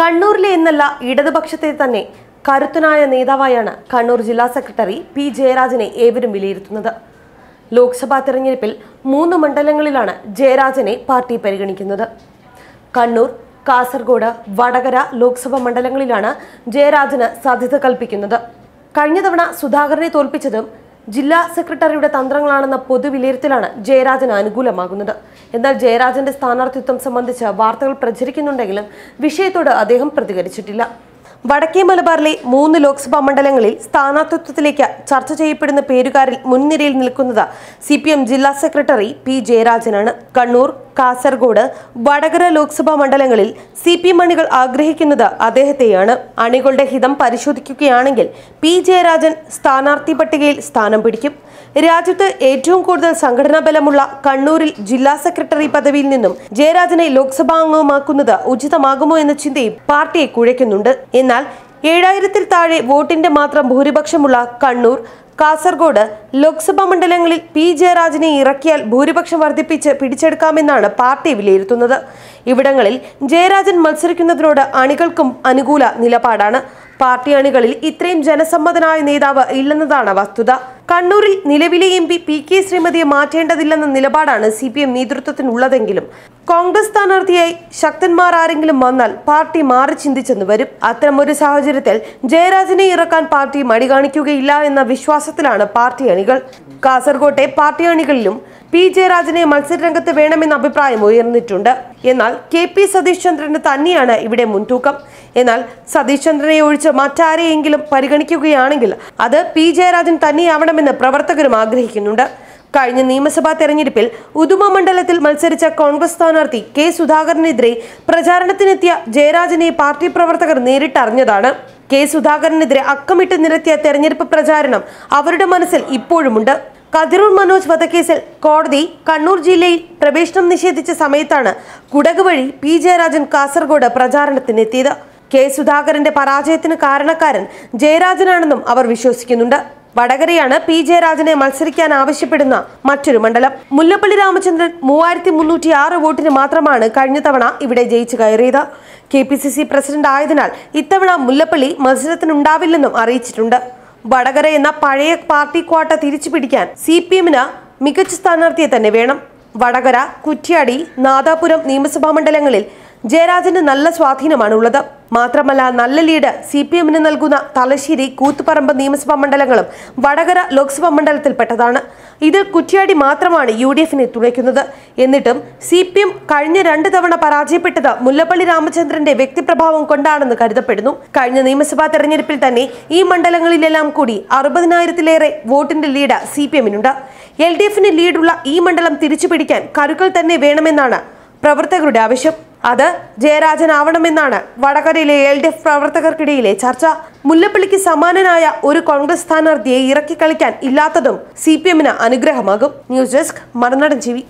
കണ്ണൂരിലെ എന്നല്ല ഇടതുപക്ഷത്തെ തന്നെ കരുത്തനായ നേതാവായാണ് കണ്ണൂർ ജില്ലാ സെക്രട്ടറി പി ജയരാജനെ ഏവരും വിലയിരുത്തുന്നത്. ലോക്സഭാ തെരഞ്ഞെടുപ്പിൽ മൂന്ന് മണ്ഡലങ്ങളിലാണ് ജയരാജനെ പാർട്ടി പരിഗണിക്കുന്നത്. കണ്ണൂർ കാസർഗോഡ് വടകര ലോക്സഭാ മണ്ഡലങ്ങളിലാണ് ജയരാജന് സാധ്യത കൽപ്പിക്കുന്നത്. കഴിഞ്ഞ തവണ സുധാകരനെ തോൽപ്പിച്ചതും ജില്ലാ സെക്രട്ടറിയുടെ തന്ത്രങ്ങളാണെന്ന പൊതുവിലയിരുത്തലാണ് ജയരാജന് അനുകൂലമാകുന്നത്. എന്നാൽ ജയരാജന്റെ സ്ഥാനാർത്ഥിത്വം സംബന്ധിച്ച് വാർത്തകൾ പ്രചരിക്കുന്നുണ്ടെങ്കിലും വിഷയത്തോട് അദ്ദേഹം പ്രതികരിച്ചിട്ടില്ല. വടക്കേ മലബാറിലെ മൂന്ന് ലോക്സഭാ മണ്ഡലങ്ങളിൽ സ്ഥാനാർത്ഥിത്വത്തിലേക്ക് ചർച്ച ചെയ്യപ്പെടുന്ന പേരുകാരിൽ മുൻനിരയിൽ നിൽക്കുന്നത് സി പി എം ജില്ലാ സെക്രട്ടറി പി ജയരാജനാണ്. കണ്ണൂർ കാസർഗോഡ് വടകര ലോക്സഭാ മണ്ഡലങ്ങളിൽ സി പി എം അണികൾ ആഗ്രഹിക്കുന്നത് അദ്ദേഹത്തെയാണ്. അണികളുടെ ഹിതം പരിശോധിക്കുകയാണെങ്കിൽ പി ജയരാജൻ സ്ഥാനാർത്ഥി പട്ടികയിൽ സ്ഥാനം പിടിക്കും. രാജ്യത്ത് ഏറ്റവും കൂടുതൽ സംഘടനാ ബലമുള്ള കണ്ണൂരിൽ ജില്ലാ സെക്രട്ടറി പദവിയിൽ നിന്നും ജയരാജനെ ലോക്സഭാ അംഗമാക്കുന്നത് ഉചിതമാകുമോ എന്ന ചിന്തയും പാർട്ടിയെ കുഴയ്ക്കുന്നുണ്ട്. എന്നാൽ ഏഴായിരത്തിൽ താഴെ വോട്ടിന്റെ മാത്രം ഭൂരിപക്ഷമുള്ള കണ്ണൂർ കാസർഗോഡ് ലോക്സഭാ മണ്ഡലങ്ങളിൽ പി ജയരാജനെ ഇറക്കിയാൽ ഭൂരിപക്ഷം വർദ്ധിപ്പിച്ച് പിടിച്ചെടുക്കാമെന്നാണ് പാർട്ടി വിലയിരുത്തുന്നത്. ഇവിടങ്ങളിൽ ജയരാജൻ മത്സരിക്കുന്നതിനോട് അണികൾക്കും അനുകൂല നിലപാടാണ്. പാർട്ടി അണികളിൽ ഇത്രയും ജനസമ്മതനായ നേതാവ് ഇല്ലെന്നതാണ് വസ്തുത. കണ്ണൂരിൽ നിലവിലെ എം പി കെ ശ്രീമതിയെ മാറ്റേണ്ടതില്ലെന്ന നിലപാടാണ് സി പി എം നേതൃത്വത്തിനുള്ളതെങ്കിലും കോൺഗ്രസ് സ്ഥാനാർത്ഥിയായി ശക്തന്മാർ ആരെങ്കിലും വന്നാൽ പാർട്ടി മാറി ചിന്തിച്ചെന്ന് വരും. അത്തരമൊരു സാഹചര്യത്തിൽ ജയരാജനെ ഇറക്കാൻ പാർട്ടി മടി കാണിക്കുകയില്ല എന്ന വിശ്വാസത്തിലാണ് പാർട്ടി അണികൾ. കാസർകോട്ടെ പാർട്ടി അണികളിലും പി ജയരാജനെ മത്സരരംഗത്ത് വേണമെന്ന അഭിപ്രായം ഉയർന്നിട്ടുണ്ട്. എന്നാൽ കെ പി സതീഷ് ചന്ദ്രന് തന്നെയാണ് ഇവിടെ മുൻതൂക്കം. എന്നാൽ സതീഷ് ചന്ദ്രനെ ഒഴിച്ച് മറ്റാരെയെങ്കിലും പരിഗണിക്കുകയാണെങ്കിൽ അത് പി ജയരാജൻ തന്നെയാവണമെന്ന് പ്രവർത്തകരും ആഗ്രഹിക്കുന്നുണ്ട്. കഴിഞ്ഞ നിയമസഭാ തെരഞ്ഞെടുപ്പിൽ ഉദുമ മണ്ഡലത്തിൽ മത്സരിച്ച കോൺഗ്രസ് സ്ഥാനാർത്ഥി കെ സുധാകരനെതിരെ പ്രചാരണത്തിനെത്തിയ ജയരാജനെ പാർട്ടി പ്രവർത്തകർ നേരിട്ടറിഞ്ഞതാണ്. കെ സുധാകരനെതിരെ അക്കമിട്ട് നിരത്തിയ തെരഞ്ഞെടുപ്പ് പ്രചാരണം അവരുടെ മനസ്സിൽ ഇപ്പോഴുമുണ്ട്. കതിരൂർ മനോജ് വധക്കേസിൽ കോടതി കണ്ണൂർ ജില്ലയിൽ പ്രവേശനം നിഷേധിച്ച സമയത്താണ് കുടക് വഴി പി ജയരാജൻ കാസർഗോഡ് പ്രചാരണത്തിനെത്തിയത്. കെ സുധാകരന്റെ പരാജയത്തിന് കാരണക്കാരൻ ജയരാജനാണെന്നും അവർ വിശ്വസിക്കുന്നുണ്ട്. വടകരയാണ് പി ജയരാജനെ മത്സരിക്കാൻ ആവശ്യപ്പെടുന്ന മറ്റൊരു മണ്ഡലം. മുല്ലപ്പള്ളി രാമചന്ദ്രൻ മൂവായിരത്തി മുന്നൂറ്റി ആറ് വോട്ടിന് മാത്രമാണ് കഴിഞ്ഞ തവണ ഇവിടെ ജയിച്ചു കയറിയത്. K P C C president ആയതിനാൽ ഇത്തവണ മുല്ലപ്പള്ളി മത്സരത്തിനുണ്ടാവില്ലെന്നും അറിയിച്ചിട്ടുണ്ട്. വടകര എന്ന പഴയ പാർട്ടി ക്വാട്ട തിരിച്ചു പിടിക്കാൻ സി പി എമ്മിന് മികച്ച സ്ഥാനാർത്ഥിയെ തന്നെ വേണം. വടകര കുറ്റ്യാടി നാദാപുരം നിയമസഭാ മണ്ഡലങ്ങളിൽ ജയരാജന് നല്ല സ്വാധീനമാണുള്ളത്. മാത്രമല്ല നല്ല ലീഡ് സി പി എമ്മിന് നൽകുന്ന തലശ്ശേരി കൂത്തുപറമ്പ് നിയമസഭാ മണ്ഡലങ്ങളും വടകര ലോക്സഭാ മണ്ഡലത്തിൽപ്പെട്ടതാണ്. ഇതിൽ കുറ്റ്യാടി മാത്രമാണ് യു ഡി എഫിനെ തുണയ്ക്കുന്നത് എന്നിട്ടും സി പി എം കഴിഞ്ഞ രണ്ട് തവണ പരാജയപ്പെട്ടത് മുല്ലപ്പള്ളി രാമചന്ദ്രന്റെ വ്യക്തിപ്രഭാവം കൊണ്ടാണെന്ന് കരുതപ്പെടുന്നു. കഴിഞ്ഞ നിയമസഭാ തെരഞ്ഞെടുപ്പിൽ തന്നെ ഈ മണ്ഡലങ്ങളിലെല്ലാം കൂടി അറുപതിനായിരത്തിലേറെ വോട്ടിന്റെ ലീഡ് സി പി എമ്മിനുണ്ട്. എൽ ഡി എഫിന് ലീഡുള്ള ഈ മണ്ഡലം തിരിച്ചുപിടിക്കാൻ കരുക്കൾ തന്നെ വേണമെന്നാണ് പ്രവർത്തകരുടെ ആവശ്യം. അത് ജയരാജനാവണമെന്നാണ്. വടകരയിലെ എൽ ഡി എഫ് പ്രവർത്തകർക്കിടയിലെ ചർച്ച മുല്ലപ്പള്ളിക്ക് സമാനനായ ഒരു കോൺഗ്രസ് സ്ഥാനാർത്ഥിയെ ഇറക്കി കളിക്കാൻ ഇല്ലാത്തതും സി പി എമ്മിന് അനുഗ്രഹമാകും. ന്യൂസ് ഡെസ്ക് മറുനാടൻ ജീവി